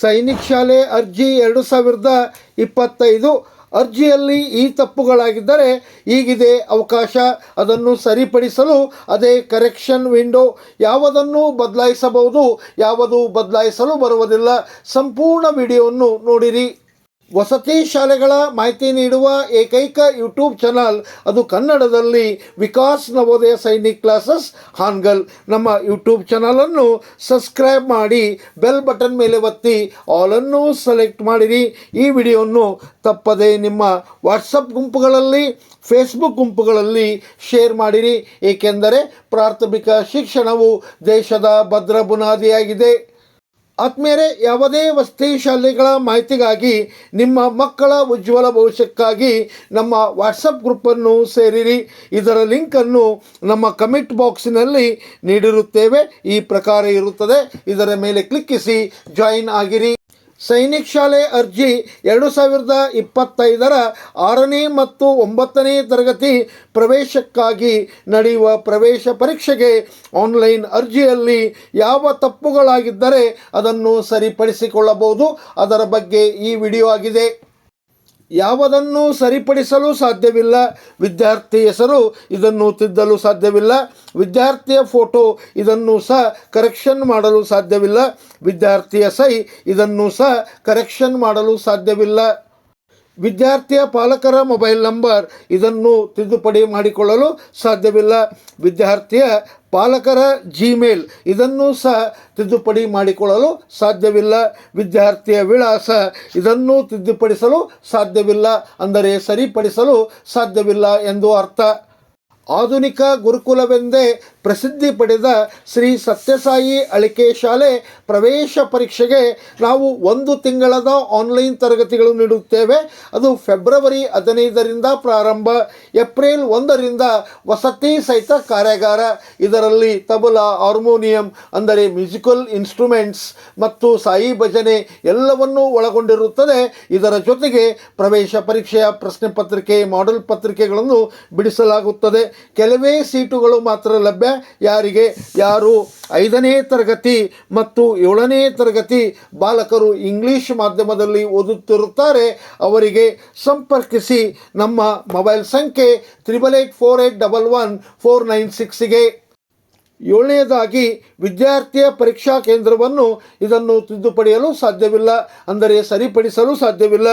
ಸೈನಿಕ್ ಶಾಲೆ ಅರ್ಜಿ ಎರಡು ಸಾವಿರದ ಇಪ್ಪತ್ತೈದು. ಅರ್ಜಿಯಲ್ಲಿ ಈ ತಪ್ಪುಗಳಾಗಿದ್ದರೆ ಈಗಿದೆ ಅವಕಾಶ. ಅದನ್ನು ಸರಿಪಡಿಸಲು ಅದೇ ಕರೆಕ್ಷನ್ ವಿಂಡೋ ಯಾವುದನ್ನು ಬದಲಾಯಿಸಬಹುದು, ಯಾವುದು ಬದಲಾಯಿಸಲು ಬರುವುದಿಲ್ಲ. ಸಂಪೂರ್ಣ ವಿಡಿಯೋವನ್ನು ನೋಡಿರಿ. ವಸತಿ ಶಾಲೆಗಳ ಮಾಹಿತಿ ನೀಡುವ ಏಕೈಕ ಯೂಟ್ಯೂಬ್ ಚಾನಲ್ ಅದು ಕನ್ನಡದಲ್ಲಿ ವಿಕಾಸ್ ನವೋದಯ ಸೈನಿಕ್ ಕ್ಲಾಸಸ್ ಹಾನ್ಗಲ್. ನಮ್ಮ ಯೂಟ್ಯೂಬ್ ಚಾನಲನ್ನು ಸಬ್ಸ್ಕ್ರೈಬ್ ಮಾಡಿ, ಬೆಲ್ ಬಟನ್ ಮೇಲೆ ಒತ್ತಿ, ಆಲನ್ನು ಸೆಲೆಕ್ಟ್ ಮಾಡಿರಿ. ಈ ವಿಡಿಯೋವನ್ನು ತಪ್ಪದೆ ನಿಮ್ಮ ವಾಟ್ಸಪ್ ಗುಂಪುಗಳಲ್ಲಿ, ಫೇಸ್ಬುಕ್ ಗುಂಪುಗಳಲ್ಲಿ ಶೇರ್ ಮಾಡಿರಿ. ಏಕೆಂದರೆ ಪ್ರಾಥಮಿಕ ಶಿಕ್ಷಣವು ದೇಶದ ಭದ್ರ ಬುನಾದಿಯಾಗಿದೆ. ಆತ್ಮೀಯರೇ, ಯಾವುದೇ ವಸತಿ ಶಾಲೆಗಳ ಮಾಹಿತಿಗಾಗಿ ನಿಮ್ಮ ಮಕ್ಕಳ ಉಜ್ವಲ ಭವಿಷ್ಯಕ್ಕಾಗಿ ನಮ್ಮ ವಾಟ್ಸಪ್ ಗ್ರೂಪನ್ನು ಸೇರಿರಿ. ಇದರ ಲಿಂಕನ್ನು ನಮ್ಮ ಕಮೆಂಟ್ ಬಾಕ್ಸಿನಲ್ಲಿ ನೀಡಿರುತ್ತೇವೆ. ಈ ಪ್ರಕಾರ ಇರುತ್ತದೆ. ಇದರ ಮೇಲೆ ಕ್ಲಿಕ್ಕಿಸಿ ಜಾಯಿನ್ ಆಗಿರಿ. ಸೈನಿಕ್ ಶಾಲೆ ಅರ್ಜಿ ಎರಡು ಸಾವಿರದ ಇಪ್ಪತ್ತೈದರ ಆರನೇ ಮತ್ತು ಒಂಬತ್ತನೇ ತರಗತಿ ಪ್ರವೇಶಕ್ಕಾಗಿ ನಡೆಯುವ ಪ್ರವೇಶ ಪರೀಕ್ಷೆಗೆ ಆನ್ಲೈನ್ ಅರ್ಜಿಯಲ್ಲಿ ಯಾವ ತಪ್ಪುಗಳಾಗಿದ್ದರೆ ಅದನ್ನು ಸರಿಪಡಿಸಿಕೊಳ್ಳಬಹುದು. ಅದರ ಬಗ್ಗೆ ಈ ವಿಡಿಯೋ ಆಗಿದೆ. ಯಾವುದನ್ನು ಸರಿಪಡಿಸಲು ಸಾಧ್ಯವಿಲ್ಲ. ವಿದ್ಯಾರ್ಥಿ ಹೆಸರು ಇದನ್ನು ತಿದ್ದಲು ಸಾಧ್ಯವಿಲ್ಲ. ವಿದ್ಯಾರ್ಥಿಯ ಫೋಟೋ ಇದನ್ನು ಸಹ ಕರೆಕ್ಷನ್ ಮಾಡಲು ಸಾಧ್ಯವಿಲ್ಲ. ವಿದ್ಯಾರ್ಥಿಯ ಸೈ ಇದನ್ನು ಸಹ ಕರೆಕ್ಷನ್ ಮಾಡಲು ಸಾಧ್ಯವಿಲ್ಲ. ವಿದ್ಯಾರ್ಥಿಯ ಪಾಲಕರ ಮೊಬೈಲ್ ನಂಬರ್ ಇದನ್ನು ತಿದ್ದುಪಡಿ ಮಾಡಿಕೊಳ್ಳಲು ಸಾಧ್ಯವಿಲ್ಲ. ವಿದ್ಯಾರ್ಥಿಯ ಪಾಲಕರ ಜಿಮೇಲ್ ಇದನ್ನು ಸಹ ತಿದ್ದುಪಡಿ ಮಾಡಿಕೊಳ್ಳಲು ಸಾಧ್ಯವಿಲ್ಲ. ವಿದ್ಯಾರ್ಥಿಯ ವಿಳಾಸ ಇದನ್ನು ತಿದ್ದುಪಡಿಸಲು ಸಾಧ್ಯವಿಲ್ಲ. ಅಂದರೆ ಸರಿಪಡಿಸಲು ಸಾಧ್ಯವಿಲ್ಲ ಎಂದು ಅರ್ಥ. ಆಧುನಿಕ ಗುರುಕುಲವೆಂದೇ ಪ್ರಸಿದ್ಧಿ ಪಡೆದ ಶ್ರೀ ಸತ್ಯಸಾಯಿ ಅಳಿಕೆ ಶಾಲೆ ಪ್ರವೇಶ ಪರೀಕ್ಷೆಗೆ ನಾವು ಒಂದು ತಿಂಗಳದ ಆನ್ಲೈನ್ ತರಗತಿಗಳು ನೀಡುತ್ತೇವೆ. ಅದು ಫೆಬ್ರವರಿ ಹದಿನೈದರಿಂದ ಪ್ರಾರಂಭ, ಏಪ್ರಿಲ್ ಒಂದರಿಂದ ವಸತಿ ಸಹಿತ ಕಾರ್ಯಾಗಾರ. ಇದರಲ್ಲಿ ತಬಲಾ, ಹಾರ್ಮೋನಿಯಂ ಅಂದರೆ ಮ್ಯೂಸಿಕಲ್ ಇನ್ಸ್ಟ್ರೂಮೆಂಟ್ಸ್ ಮತ್ತು ಸಾಯಿ ಭಜನೆ ಎಲ್ಲವನ್ನೂ ಒಳಗೊಂಡಿರುತ್ತದೆ. ಇದರ ಜೊತೆಗೆ ಪ್ರವೇಶ ಪರೀಕ್ಷೆಯ ಪ್ರಶ್ನೆ ಪತ್ರಿಕೆ, ಮಾಡೆಲ್ ಪತ್ರಿಕೆಗಳನ್ನು ಬಿಡಿಸಲಾಗುತ್ತದೆ. ಕೆಲವೇ ಸೀಟುಗಳು ಮಾತ್ರ ಲಭ್ಯ. ಯಾರಿಗೆ? ಯಾರು? ಐದನೇ ತರಗತಿ ಮತ್ತು ಏಳನೇ ತರಗತಿ ಬಾಲಕರು ಇಂಗ್ಲೀಷ್ ಮಾಧ್ಯಮದಲ್ಲಿ ಓದುತ್ತಿರುತ್ತಾರೆ. ಅವರಿಗೆ ಸಂಪರ್ಕಿಸಿ ನಮ್ಮ ಮೊಬೈಲ್ ಸಂಖ್ಯೆ triple eight four eight double one four nine ಸಿಕ್ಸಿಗೆ ಏಳನೇದಾಗಿ ವಿದ್ಯಾರ್ಥಿಯ ಪರೀಕ್ಷಾ ಕೇಂದ್ರವನ್ನು ಇದನ್ನು ತಿದ್ದುಪಡಿಯಲು ಸಾಧ್ಯವಿಲ್ಲ. ಅಂದರೆ ಸರಿಪಡಿಸಲು ಸಾಧ್ಯವಿಲ್ಲ.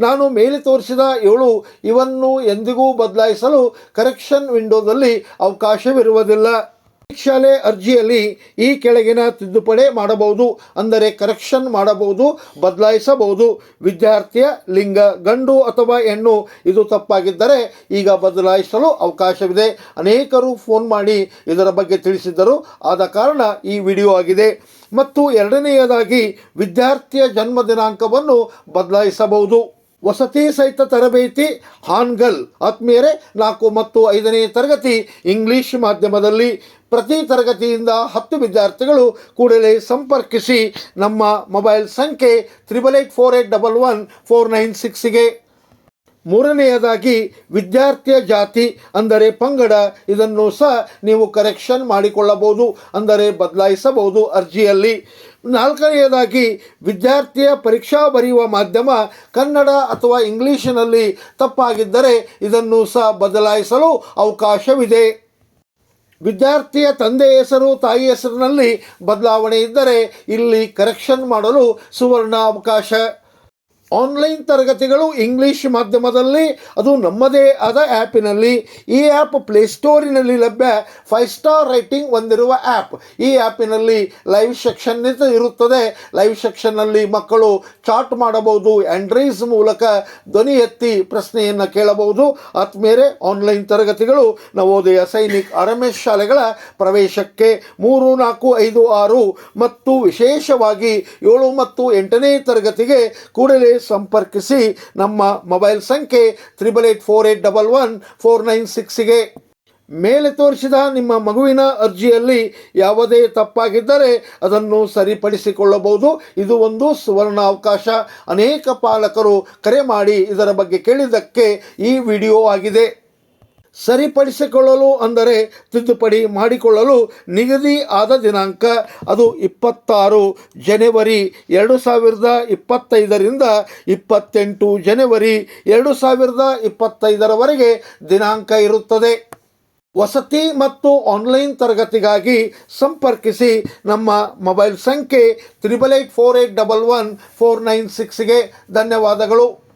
ನಾನು ಮೇಲೆ ತೋರಿಸಿದ ಏಳು ಇವನ್ನು ಎಂದಿಗೂ ಬದಲಾಯಿಸಲು ಕರೆಕ್ಷನ್ ವಿಂಡೋದಲ್ಲಿ ಅವಕಾಶವಿರುವುದಿಲ್ಲ. ಶಾಲೆ ಅರ್ಜಿಯಲ್ಲಿ ಈ ಕೆಳಗಿನ ತಿದ್ದುಪಡಿ ಮಾಡಬಹುದು, ಅಂದರೆ ಕರೆಕ್ಷನ್ ಮಾಡಬಹುದು, ಬದಲಾಯಿಸಬಹುದು. ವಿದ್ಯಾರ್ಥಿಯ ಲಿಂಗ, ಗಂಡು ಅಥವಾ ಹೆಣ್ಣು, ಇದು ತಪ್ಪಾಗಿದ್ದರೆ ಈಗ ಬದಲಾಯಿಸಲು ಅವಕಾಶವಿದೆ. ಅನೇಕರು ಫೋನ್ ಮಾಡಿ ಇದರ ಬಗ್ಗೆ ತಿಳಿಸಿದ್ದರು. ಆದ ಕಾರಣ ಈ ವಿಡಿಯೋ ಆಗಿದೆ. ಮತ್ತು ಎರಡನೆಯದಾಗಿ, ವಿದ್ಯಾರ್ಥಿಯ ಜನ್ಮ ದಿನಾಂಕವನ್ನು ಬದಲಾಯಿಸಬಹುದು. ವಸತಿ ಸಹಿತ ತರಬೇತಿ, ಹಾನ್ಗಲ್. ಆತ್ಮೀಯರೇ, ನಾಲ್ಕು ಮತ್ತು ಐದನೇ ತರಗತಿ ಇಂಗ್ಲಿಷ್ ಮಾಧ್ಯಮದಲ್ಲಿ. ಪ್ರತಿ ತರಗತಿಯಿಂದ ಹತ್ತು ವಿದ್ಯಾರ್ಥಿಗಳು ಕೂಡಲೇ ಸಂಪರ್ಕಿಸಿ ನಮ್ಮ ಮೊಬೈಲ್ ಸಂಖ್ಯೆ triple eight four eight double one four nine ಸಿಕ್ಸಿಗೆ ಮೂರನೆಯದಾಗಿ, ವಿದ್ಯಾರ್ಥಿಯ ಜಾತಿ, ಅಂದರೆ ಪಂಗಡ, ಇದನ್ನು ಸಹ ನೀವು ಕರೆಕ್ಷನ್ ಮಾಡಿಕೊಳ್ಳಬಹುದು, ಅಂದರೆ ಬದಲಾಯಿಸಬಹುದು ಅರ್ಜಿಯಲ್ಲಿ. ನಾಲ್ಕನೆಯದಾಗಿ, ವಿದ್ಯಾರ್ಥಿಯ ಪರೀಕ್ಷಾ ಬರೆಯುವ ಮಾಧ್ಯಮ ಕನ್ನಡ ಅಥವಾ ಇಂಗ್ಲೀಷಿನಲ್ಲಿ ತಪ್ಪಾಗಿದ್ದರೆ ಇದನ್ನು ಸಹ ಬದಲಾಯಿಸಲು ಅವಕಾಶವಿದೆ. ವಿದ್ಯಾರ್ಥಿಯ ತಂದೆ ಹೆಸರು ತಾಯಿ ಹೆಸರಿನಲ್ಲಿ ಬದಲಾವಣೆ ಇದ್ದರೆ ಇಲ್ಲಿ ಕರೆಕ್ಷನ್ ಮಾಡಲು ಸುವರ್ಣ ಅವಕಾಶ ಆನ್ಲೈನ್ ತರಗತಿಗಳು ಇಂಗ್ಲಿಷ್ ಮಾಧ್ಯಮದಲ್ಲಿ, ಅದು ನಮ್ಮದೇ ಆದ ಆ್ಯಪಿನಲ್ಲಿ ಈ ಆ್ಯಪ್ ಪ್ಲೇಸ್ಟೋರಿನಲ್ಲಿ ಲಭ್ಯ ಫೈವ್ ಸ್ಟಾರ್ ರೈಟಿಂಗ್ ಹೊಂದಿರುವ ಆ್ಯಪ್ ಈ ಆ್ಯಪಿನಲ್ಲಿ ಲೈವ್ ಸೆಕ್ಷನ್ ಇರುತ್ತದೆ. ಲೈವ್ ಸೆಕ್ಷನ್ನಲ್ಲಿ ಮಕ್ಕಳು ಚಾಟ್ ಮಾಡಬಹುದು ಆ್ಯಂಡ್ರೈಸ್ ಮೂಲಕ ಧ್ವನಿ ಎತ್ತಿ ಪ್ರಶ್ನೆಯನ್ನು ಕೇಳಬಹುದು. ಆತ್ಮೇರೆ ಆನ್ಲೈನ್ ತರಗತಿಗಳು ನವೋದಯ ಸೈನಿಕ್ ಆರ್ಎಂಎಸ್ ಶಾಲೆಗಳ ಪ್ರವೇಶಕ್ಕೆ ಮೂರು, ನಾಲ್ಕು, ಐದು, ಆರು ಮತ್ತು ವಿಶೇಷವಾಗಿ ಏಳು ಮತ್ತು ಎಂಟನೇ ತರಗತಿಗೆ ಕೂಡಲೇ ಸಂಪರ್ಕಿಸಿ ನಮ್ಮ ಮೊಬೈಲ್ ಸಂಖ್ಯೆ triple eight four eight double one four nine ಸಿಕ್ಸ್ಗೆ ಮೇಲೆ ತೋರಿಸಿದ ನಿಮ್ಮ ಮಗುವಿನ ಅರ್ಜಿಯಲ್ಲಿ ಯಾವುದೇ ತಪ್ಪಾಗಿದ್ದರೆ ಅದನ್ನು ಸರಿಪಡಿಸಿಕೊಳ್ಳಬಹುದು. ಇದು ಒಂದು ಸುವರ್ಣ ಅವಕಾಶ ಅನೇಕ ಪಾಲಕರು ಕರೆ ಮಾಡಿ ಇದರ ಬಗ್ಗೆ ಕೇಳಿದ್ದಕ್ಕೆ ಈ ವಿಡಿಯೋ ಆಗಿದೆ. ಸರಿಪಡಿಸಿಕೊಳ್ಳಲು ಅಂದರೆ ತಿದ್ದುಪಡಿ ಮಾಡಿಕೊಳ್ಳಲು ನಿಗದಿ ಆದ ದಿನಾಂಕ ಅದು ಇಪ್ಪತ್ತಾರು ಜನವರಿ ಎರಡು ಸಾವಿರದ ಇಪ್ಪತ್ತೈದರಿಂದ ಇಪ್ಪತ್ತೆಂಟು ಜನವರಿ ಎರಡು ಸಾವಿರದ ಇಪ್ಪತ್ತೈದರವರೆಗೆ ದಿನಾಂಕ ಇರುತ್ತದೆ. ವಸತಿ ಮತ್ತು ಆನ್ಲೈನ್ ತರಗತಿಗಾಗಿ ಸಂಪರ್ಕಿಸಿ ನಮ್ಮ ಮೊಬೈಲ್ ಸಂಖ್ಯೆ triple eight four eight double one four nine ಸಿಕ್ಸ್ಗೆ ಧನ್ಯವಾದಗಳು.